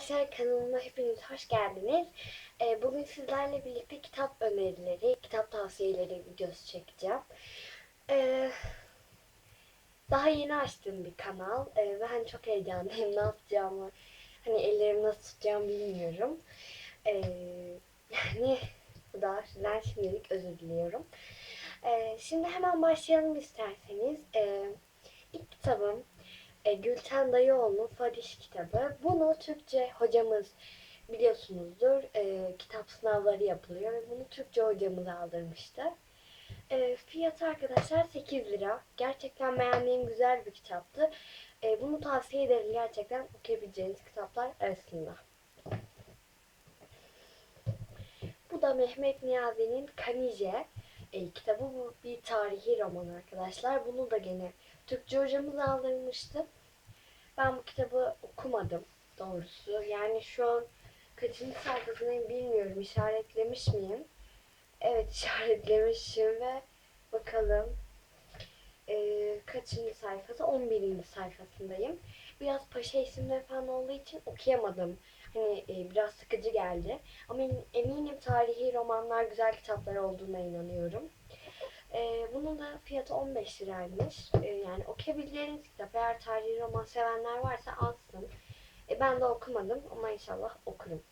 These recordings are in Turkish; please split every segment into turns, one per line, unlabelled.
Arkadaşlar kanalıma hepiniz hoş geldiniz. Ee, bugün sizlerle birlikte kitap önerileri, kitap tavsiyeleri videosu çekeceğim. Ee, daha yeni açtığım bir kanal ee, ve hani çok heyecanlıyım ne yapacağımı, hani ellerimi nasıl tutacağımı bilmiyorum. Yani bu da sizden şimdilik özür diliyorum. Şimdi hemen başlayalım isterseniz. İlk kitabım e, Gülten Dayıoğlu'nun Fadiş kitabı. Bunu Türkçe hocamız biliyorsunuzdur. E, kitap sınavları yapılıyor ve bunu Türkçe hocamız aldırmıştı. E, fiyatı arkadaşlar 8 lira. Gerçekten beğendiğim güzel bir kitaptı. E, bunu tavsiye ederim gerçekten okuyabileceğiniz kitaplar arasında. Bu da Mehmet Niyazi'nin Kanije e, kitabı. Bu bir tarihi roman arkadaşlar. Bunu da gene Türkçe hocamız aldırmıştı. Ben bu kitabı okumadım doğrusu. Yani şu an kaçıncı sayfasındayım bilmiyorum. İşaretlemiş miyim? Evet işaretlemişim ve bakalım ee, kaçıncı sayfası? 11. sayfasındayım. Biraz paşa isimleri falan olduğu için okuyamadım. Hani e, biraz sıkıcı geldi. Ama eminim tarihi romanlar güzel kitaplar olduğuna inanıyorum. Ee, bunun da fiyatı 15 liraymış. Ee, yani okuyabileceğiniz kitap. Eğer tarihi roman sevenler varsa alsın. Ee, ben de okumadım ama inşallah okurum.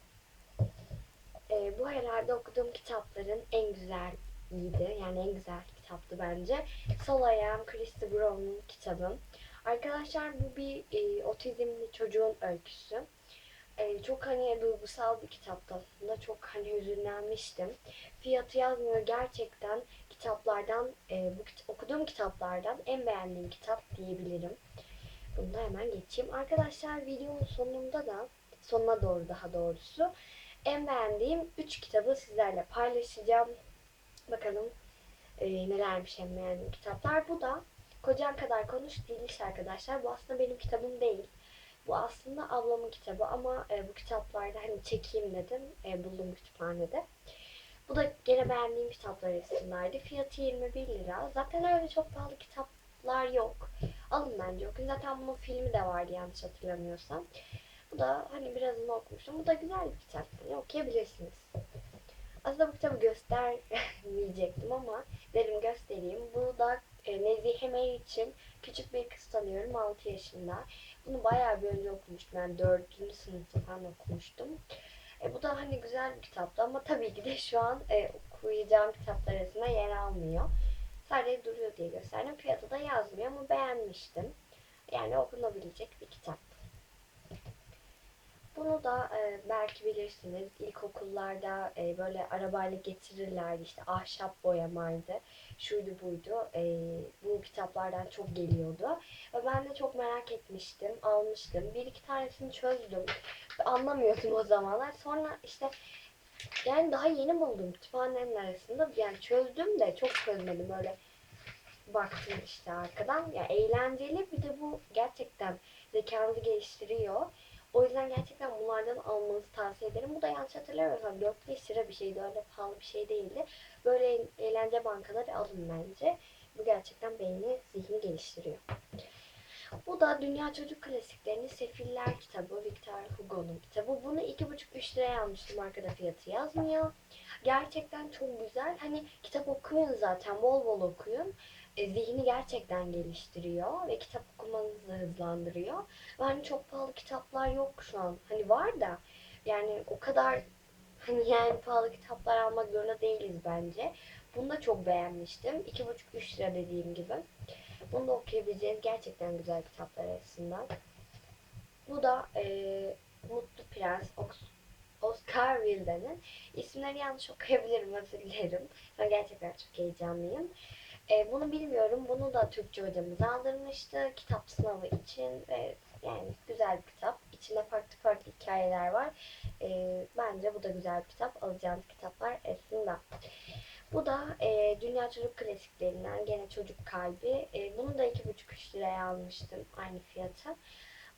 Ee, bu herhalde okuduğum kitapların en güzeliydi. Yani en güzel kitaptı bence. Sol Ayağım Christy Brown'un kitabı. Arkadaşlar bu bir e, otizmli çocuğun öyküsü. E, çok hani duygusal bir kitaptı aslında. Çok hani hüzünlenmiştim. Fiyatı yazmıyor. Gerçekten kitaplardan, e, bu kit- okuduğum kitaplardan en beğendiğim kitap diyebilirim. Bunu da hemen geçeyim. Arkadaşlar videonun sonunda da, sonuna doğru daha doğrusu, en beğendiğim 3 kitabı sizlerle paylaşacağım. Bakalım e, nelermiş en beğendiğim kitaplar. Bu da Kocan Kadar Konuş Değiliş arkadaşlar. Bu aslında benim kitabım değil. Bu aslında ablamın kitabı ama e, bu kitaplarda hani çekeyim dedim. E, buldum kütüphanede. Bu da gene beğendiğim kitaplar arasındaydı. Fiyatı 21 lira. Zaten öyle çok pahalı kitaplar yok. Alın bence okuyun. Zaten bunun filmi de vardı yanlış hatırlamıyorsam. Bu da hani birazını okumuştum. Bu da güzel bir kitap. Yani okuyabilirsiniz. Aslında bu kitabı göstermeyecektim ama dedim göstereyim. Bu da e, Nezihe May için küçük bir kız tanıyorum 6 yaşında. Bunu bayağı bir önce okumuştum. Yani 4. sınıfta falan okumuştum. E, bu da hani güzel bir kitaptı ama tabii ki de şu an e, okuyacağım kitaplar arasında yer almıyor. Sadece duruyor diye gösterdim. Fiyatı da yazmıyor ama beğenmiştim. Yani okunabilecek bir kitap. Bunu da e, belki bilirsiniz ilkokullarda e, böyle arabayla getirirlerdi. İşte ahşap boyamaydı şuydu buydu. E, bu kitaplardan çok geliyordu. Ve ben de çok merak etmiştim almıştım. Bir iki tanesini çözdüm. Anlamıyordum o zamanlar. Sonra işte yani daha yeni buldum. Kütüphanenin arasında yani çözdüm de çok çözmedim. Öyle baktım işte arkadan. Ya eğlenceli. Bir de bu gerçekten zekanızı geliştiriyor o yüzden gerçekten bunlardan almanızı tavsiye ederim. Bu da yanlış hatırlamıyorsam 4-5 lira bir şeydi. Öyle pahalı bir şey değildi. Böyle eğlence bankaları alın bence. Bu gerçekten beyni, zihni geliştiriyor. Bu da Dünya Çocuk Klasiklerinin Sefiller kitabı. Victor Hugo'nun kitabı. Bunu 2,5-3 liraya almıştım. Arkada fiyatı yazmıyor. Gerçekten çok güzel. Hani kitap okuyun zaten. Bol bol okuyun. E, zihni gerçekten geliştiriyor ve kitap okumanızı hızlandırıyor. Ve hani çok pahalı kitaplar yok şu an. Hani var da yani o kadar hani yani pahalı kitaplar almak zorunda değiliz bence. Bunu da çok beğenmiştim. 2,5-3 lira dediğim gibi. Bunu da okuyabileceğiniz gerçekten güzel kitaplar arasından. Bu da e, Mutlu Prens Oscar Wilde'nin. İsimleri yanlış okuyabilirim, özür dilerim. Ben gerçekten çok heyecanlıyım. E, bunu bilmiyorum. Bunu da Türkçe hocamız aldırmıştı. Kitap sınavı için ve yani güzel bir kitap. İçinde farklı farklı hikayeler var. E, bence bu da güzel bir kitap. Alacağınız kitaplar arasında. Bu da e, Dünya Çocuk Klasiklerinden gene Çocuk Kalbi. E, bunu da 2,5-3 liraya almıştım aynı fiyata.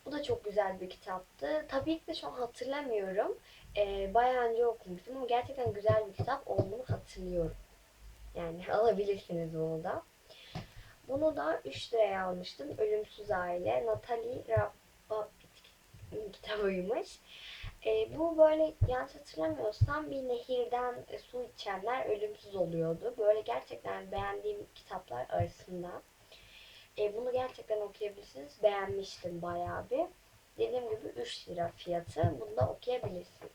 Bu da çok güzel bir kitaptı. Tabii ki de şu an hatırlamıyorum. E, bayağı önce okumuştum ama gerçekten güzel bir kitap olduğunu hatırlıyorum. Yani alabilirsiniz bunu da. Bunu da 3 liraya almıştım. Ölümsüz Aile. Natalie kitabıymış. E, bu böyle yanlış hatırlamıyorsam bir nehirden e, su içenler ölümsüz oluyordu. Böyle gerçekten beğendiğim kitaplar arasında. E, bunu gerçekten okuyabilirsiniz. Beğenmiştim bayağı bir. Dediğim gibi 3 lira fiyatı. Bunu da okuyabilirsiniz.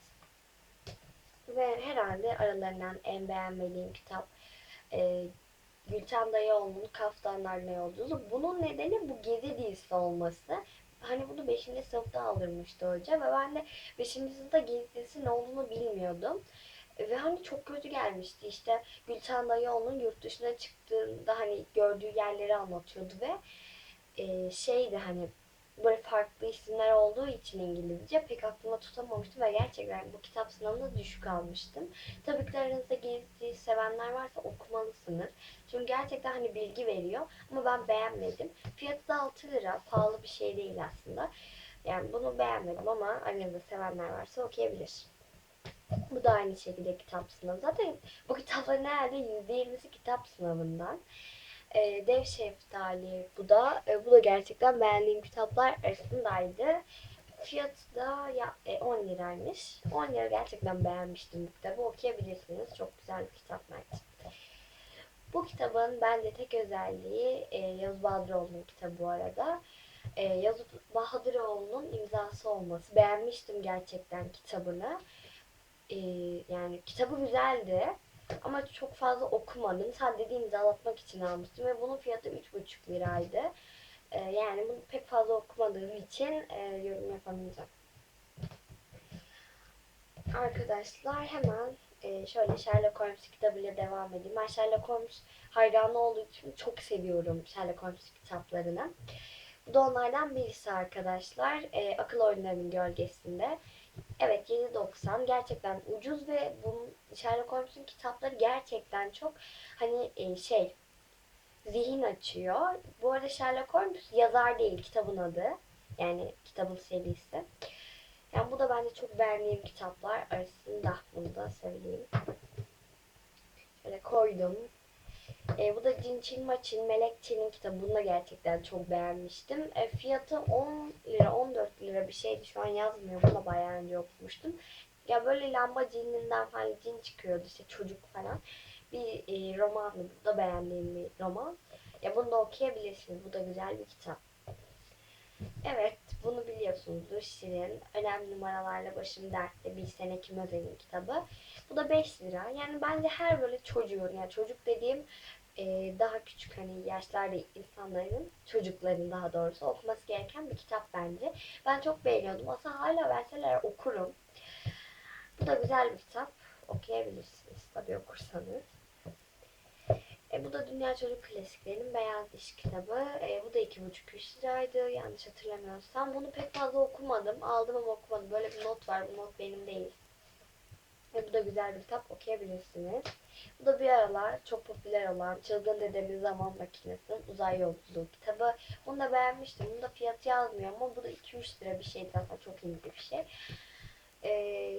Ve herhalde aralarından en beğenmediğim kitap e, Gülten Dayıoğlu'nun Kaftanlar Ne Yolculuğu. Bunun nedeni bu gezi dizisi olması. Hani bunu 5. sınıfta aldırmıştı hoca ve ben de 5. sınıfta gezi dizisi ne olduğunu bilmiyordum. Ve hani çok kötü gelmişti. İşte Gülten Dayıoğlu'nun yurt dışına çıktığında hani gördüğü yerleri anlatıyordu ve e, şeydi hani böyle farklı isimler olduğu için İngilizce pek aklıma tutamamıştım ve gerçekten bu kitap sınavında düşük almıştım. Tabii ki de aranızda gezdiği sevenler varsa okumalısınız. Çünkü gerçekten hani bilgi veriyor ama ben beğenmedim. Fiyatı da 6 lira. Pahalı bir şey değil aslında. Yani bunu beğenmedim ama aranızda sevenler varsa okuyabilir. Bu da aynı şekilde kitap sınavı. Zaten bu kitapların herhalde %20'si kitap sınavından. E, Dev Şeftali bu da. E, bu da gerçekten beğendiğim kitaplar arasındaydı. Fiyatı da ya, e, 10 liraymış. 10 lira gerçekten beğenmiştim bu kitabı. Okuyabilirsiniz. Çok güzel bir kitap bence. Bu kitabın bence tek özelliği e, Yavuz Bahadıroğlu'nun kitabı bu arada. E, Yavuz Bahadıroğlu'nun imzası olması. Beğenmiştim gerçekten kitabını. E, yani kitabı güzeldi. Ama çok fazla okumadım. Sadece imzalatmak için almıştım ve bunun fiyatı 3,5 liraydı. Ee, yani bunu pek fazla okumadığım için e, yorum yapamayacağım. Arkadaşlar hemen e, şöyle Sherlock Holmes kitabıyla devam edeyim. Ben Sherlock Holmes hayranı olduğu için çok seviyorum Sherlock Holmes kitaplarını. Bu da onlardan birisi arkadaşlar. E, Akıl Oyunlarının Gölgesinde. Evet 7.90 gerçekten ucuz ve bu Sherlock Holmes'un kitapları gerçekten çok hani e, şey zihin açıyor. Bu arada Sherlock Holmes yazar değil kitabın adı. Yani kitabın serisi. Yani bu da bence çok beğendiğim kitaplar arasında bunu da söyleyeyim. Şöyle koydum. E, bu da Cin Çin Maçin Melek Çin'in kitabı. Bunu da gerçekten çok beğenmiştim. E, fiyatı 10 lira 14 lira bir şeydi. Şu an yazmıyor. Bunu da bayağı önce okumuştum. Ya böyle lamba cininden falan cin çıkıyordu işte çocuk falan. Bir e, romandı. Bu da beğendiğim bir roman. Ya bunu da okuyabilirsiniz. Bu da güzel bir kitap. Evet, bunu biliyorsunuzdur. Şirin, önemli numaralarla başım dertte bir sene kim özenin kitabı. Bu da 5 lira. Yani bence her böyle çocuğun, yani çocuk dediğim e, daha küçük hani yaşlarda insanların, çocukların daha doğrusu okuması gereken bir kitap bence. Ben çok beğeniyordum. Aslında hala verseler okurum. Bu da güzel bir kitap. Okuyabilirsiniz tabii okursanız. E, bu da Dünya Çocuk Klasiklerinin Beyaz Diş kitabı. E, bu da 2,5-3 liraydı yanlış hatırlamıyorsam. Bunu pek fazla okumadım. Aldım ama okumadım. Böyle bir not var. Bu not benim değil. Ve bu da güzel bir kitap. Okuyabilirsiniz. Bu da bir aralar çok popüler olan Çılgın Dedemin Zaman Makinesi'nin Uzay Yolculuğu kitabı. Bunu da beğenmiştim. Bunun da fiyatı yazmıyor ama bu da 2-3 lira bir şey. Zaten çok ince bir şey. E,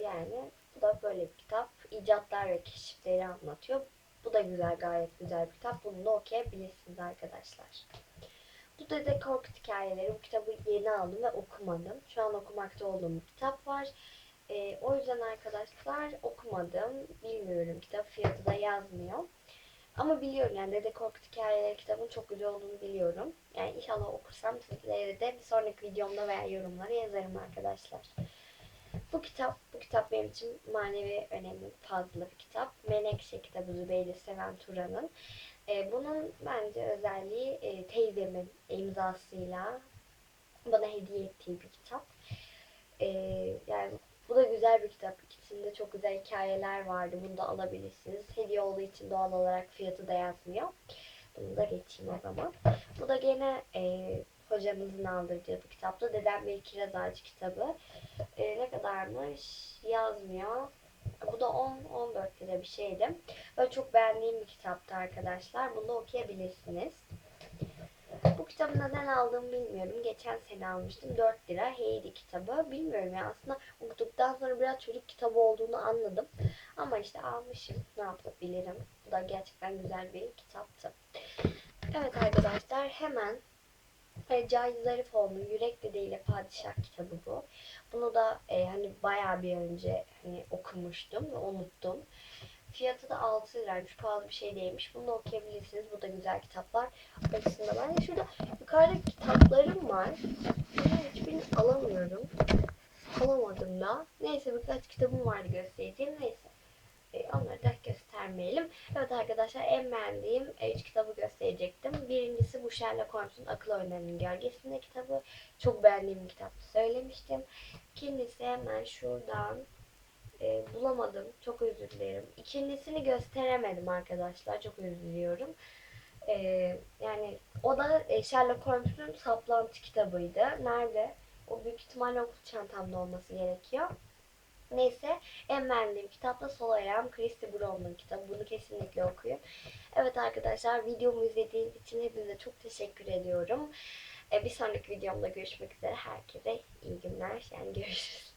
yani bu da böyle bir kitap. İcatlar ve keşifleri anlatıyor. Bu da güzel, gayet güzel bir kitap. Bunu da okuyabilirsiniz arkadaşlar. Bu Dede Korkut Hikayeleri. Bu kitabı yeni aldım ve okumadım. Şu an okumakta olduğum bir kitap var. Ee, o yüzden arkadaşlar okumadım. Bilmiyorum. Kitap fiyatı da yazmıyor. Ama biliyorum yani Dede Korkut Hikayeleri kitabın çok güzel olduğunu biliyorum. Yani inşallah okursam sizlere de bir sonraki videomda veya yorumlara yazarım arkadaşlar. Bu kitap, bu kitap benim için manevi önemi fazla bir kitap. Menekşe kitabı Zübeyde Seven Turan'ın. Ee, bunun bence özelliği e, teyzemin imzasıyla bana hediye ettiği bir kitap. Ee, yani bu da güzel bir kitap. İkisinde çok güzel hikayeler vardı. Bunu da alabilirsiniz. Hediye olduğu için doğal olarak fiyatı da yazmıyor. Bunu da geçeyim o zaman. Bu da gene e, hocamızın aldırdığı bir kitaptı. Dedem bir Kiraz Ağacı kitabı. E, ne kadarmış yazmıyor. Bu da 10-14 lira bir şeydi. Böyle çok beğendiğim bir kitaptı arkadaşlar. Bunu okuyabilirsiniz. Bu kitabı neden aldığımı bilmiyorum. Geçen sene almıştım. 4 lira Heidi kitabı. Bilmiyorum ya aslında okuduktan sonra biraz çocuk kitabı olduğunu anladım. Ama işte almışım. Ne yapabilirim. Bu da gerçekten güzel bir kitaptı. Evet arkadaşlar hemen E, Cahit Zarifoğlu'nun Yürek Dediğiyle Padişah kitabı bu. Bunu da e, hani bayağı bir önce hani okumuştum ve unuttum. Fiyatı da 6 liraymış. Pahalı bir şey değilmiş. Bunu da okuyabilirsiniz. Bu da güzel kitaplar arasında. Ben de şurada yukarıda kitaplarım var. Bunların hiçbirini alamıyorum. Alamadım da. Neyse birkaç kitabım vardı göstereceğim. Neyse. E, onları da göstermeyelim. Evet arkadaşlar en beğendiğim 3 kitabı gösterecektim. Birincisi bu Sherlock Holmes'un Akıl Oyunlarının Gölgesinde kitabı. Çok beğendiğim bir kitaptı söylemiştim. İkincisi hemen şuradan e, bulamadım. Çok özür dilerim. İkincisini gösteremedim arkadaşlar. Çok özür diliyorum. E, yani o da e, Sherlock Holmes'un saplantı kitabıydı. Nerede? O büyük ihtimalle okul çantamda olması gerekiyor. Neyse en beğendiğim kitap da Sol Ayağım Christy Brown'un kitabı. Bunu kesinlikle okuyun. Evet arkadaşlar videomu izlediğiniz için hepinize çok teşekkür ediyorum. E, bir sonraki videomda görüşmek üzere. Herkese iyi günler. Yani görüşürüz.